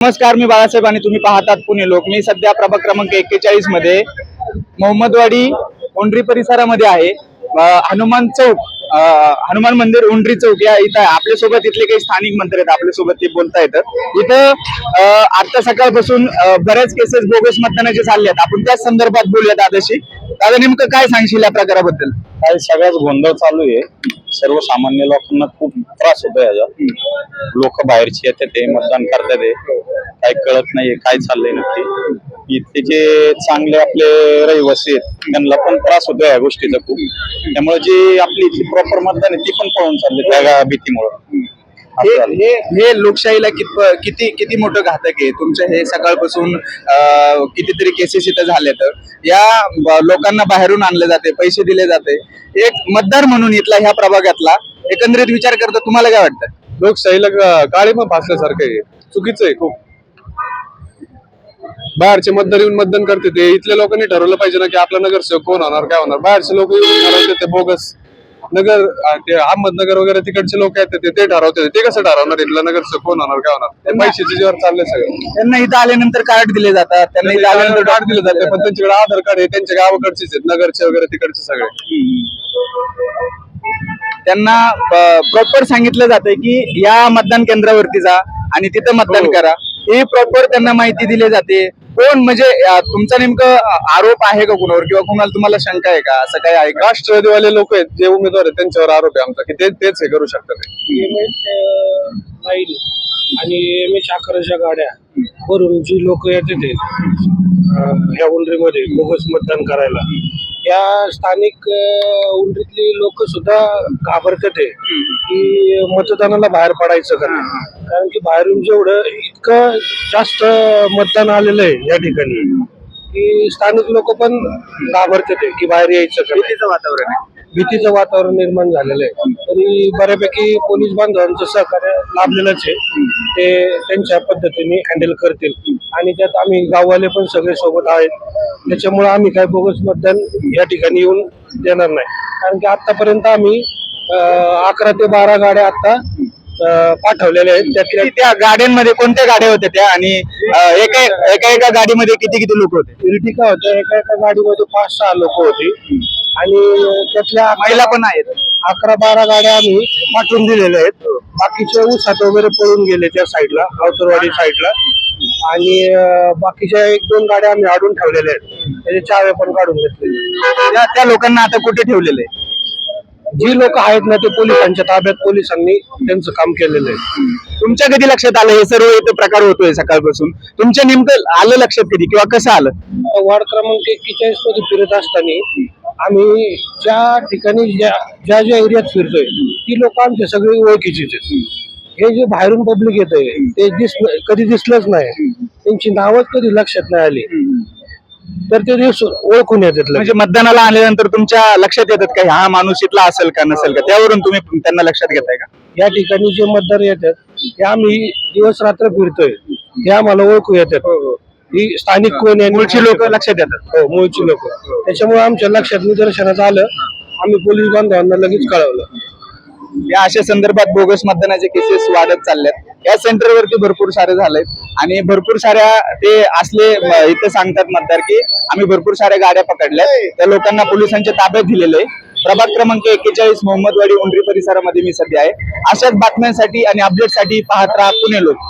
नमस्कार मी बाळासाहेब आणि तुम्ही पाहतात पुणे लोक. मी सध्या प्रभाग क्रमांक एक्केचाळीसमध्ये मोहम्मदवाडी ओंड्री परिसरामध्ये आहे. हनुमान चौक हनुमान मंदिर उंडरी चौक या इथं आपल्यासोबत इथले काही स्थानिक मंत्री आहेत आपल्यासोबत ते बोलता येतं इथं आता सकाळपासून बऱ्याच केसेस बोगस मतदानाचे चालले आहेत. आपण त्याच संदर्भात बोलूया दादाशी. दादा नेमकं काय सांगशील या प्रकाराबद्दल? काय सगळ्याच गोंधळ चालू आहे. सर्वसामान्य लोकांना खूप त्रास होतो याचा. लोक बाहेरची येतात ते मतदान करतात ते. काय कळत नाहीये काय चाललंय नक्की. इथले जे चांगले आपले रहिवासी आहेत त्यांना पण त्रास होतो या गोष्टीचा खूप. त्यामुळे जी आपली इथली प्रॉपर मतदान आहे ती पण पळून चालले त्या भीतीमुळे. हे हे हे लोकशाहीला कित किती किती मोठं घातक आहे? तुमचं हे सकाळपासून अं, कितीतरी केसेस इथं झाले तर. या लोकांना बाहेरून आणले जाते पैसे दिले जाते. एक मतदार म्हणून इथला ह्या प्रभागातला एकंदरीत विचार करता तुम्हाला काय वाटतं? लोकशाहीला पण फासल्यासारखं आहे. चुकीचं आहे खूप. बाहेरचे मतदार येऊन मतदान करते ते. इथल्या लोकांनी ठरवलं पाहिजे ना की आपला नगरसेवक कोण होणार काय होणार? बाहेरचे लोक येऊन ठरवते ते बोगस. नगर आ, ते अहमदनगर वगैरे तिकडचे लोक आहेत ते ते ठरवते ते कसं ठरवणार? इथला नगरसेवक कोण होणार काय होणार? ते पैशाच्या जीवर चाललंय सगळं. त्यांना इथं आल्यानंतर कार्ड दिले जातात. त्यांना इथं आल्यानंतर कार्ड दिलं जाते पण त्यांच्याकडे आधार कार्ड आहे त्यांच्या गावाकडचेच आहेत नगरचे वगैरे तिकडचे सगळे. त्यांना प्रॉपर सांगितलं जातंय की या मतदान केंद्रावरती जा आणि तिथं मतदान हो. करा. हे प्रॉपर त्यांना माहिती दिली जाते. कोण? म्हणजे तुमचा नेमकं आरोप आहे का कुणावर? किंवा कुणाला तुम्हाला शंका आहे का? असं काय आहे का राष्ट्रवादीवाले लोक आहेत जे उमेदवार आहेत त्यांच्यावर आरोप आहे आमचा की ते तेच हे करू शकतात. आणि एम एच अकराच्या गाड्या वरून जी लोक येते ते ह्या उंडरीमध्ये बोगस मतदान करायला. या स्थानिक अं, उंडरीतली लोक सुद्धा घाबरतात ते की मतदानाला बाहेर पडायचं का. कारण की बाहेरून जेवढं इतकं जास्त मतदान आलेलं आहे या ठिकाणी की स्थानिक लोक पण घाबरतात की बाहेर यायचं का. भीतीचं वातावरण आहे. भीतीचं वातावरण निर्माण झालेलं आहे. तरी बऱ्यापैकी पोलीस बांधवांचं सहकार्य लाभलेलंच आहे. ते त्यांच्या पद्धतीने हँडल करतील. आणि त्यात आम्ही गाववाले पण सगळे सोबत आहेत. त्याच्यामुळे आम्ही काय बोगस मतदान या ठिकाणी येऊन देणार नाही. कारण की आतापर्यंत आम्ही अकरा ते बारा गाड्या आता अं, पाठवलेल्या आहेत. त्यातल्या त्या गाड्यांमध्ये कोणत्या गाड्या होत्या त्या? आणि एका एका एका गाडीमध्ये किती किती लोक होते? इर्टिका होत्या एका एका गाडीमध्ये पाच सहा लोक होती. आणि त्यातल्या महिला पण आहेत. अकरा बारा गाड्या आम्ही पाठवून दिलेल्या आहेत. बाकीचे ऊसात वगैरे पळून गेले त्या साईडला अवतरवाडी साईडला. आणि बाकीच्या एक दोन गाड्या आम्ही अडून ठेवलेल्या आहेत. त्याचे चावे पण काढून घेतलेले त्या त्या लोकांना आता कुठे ठेवलेले? आहे जी लोक आहेत ना ते पोलिसांच्या ताब्यात पोलिसांनी त्यांचं काम केलेलं आहे. तुमच्या कधी लक्षात आलं? हे सर्व इथं प्रकार होतोय सकाळपासून. तुमच्या नेमकं आलं लक्षात कधी किंवा कसं आलं? वार्ड क्रमांक एक्केचाळीसमध्ये फिरत असताना आम्ही ज्या ठिकाणी ज्या ज्या ज्या एरियात फिरतोय ती लोक आमच्या सगळी ओळखीचीच आहेत. हे जे बाहेरून पब्लिक येत ते दिस कधी दिसलंच नाही. त्यांची नावच कधी लक्षात नाही आली. तर ते दिवस ओळखून येतात. म्हणजे मतदानाला आल्यानंतर तुमच्या लक्षात येतात का हा माणूस इथला असेल का नसेल का? त्यावरून तुम्ही त्यांना लक्षात घेताय का? या ठिकाणी जे मतदार येतात ते आम्ही दिवस रात्र फिरतोय. हे आम्हाला ओळखू येतात. ही स्थानिक कोण आहे मूळची लोक लक्षात येतात. हो मूळची लोक. त्याच्यामुळे आमच्या लक्षात निदर्शनात आलं आम्ही पोलीस बांधवांना लगेच कळवलं. या अशा संदर्भात बोगस मतदानाचे केसेस वाढत चालल्यात या सेंटरवरती भरपूर सारे झालेत. आणि भरपूर साऱ्या ते असले इथं सांगतात मतदार की आम्ही भरपूर साऱ्या गाड्या पकडल्या त्या लोकांना पोलिसांच्या ताब्यात दिलेले. आहे प्रभाग क्रमांक एक्केचाळीस मोहम्मदवाडी उंडरी परिसरामध्ये मी सध्या आहे. अशाच बातम्यांसाठी आणि अपडेटसाठी पाहत राहा पुणे लोक.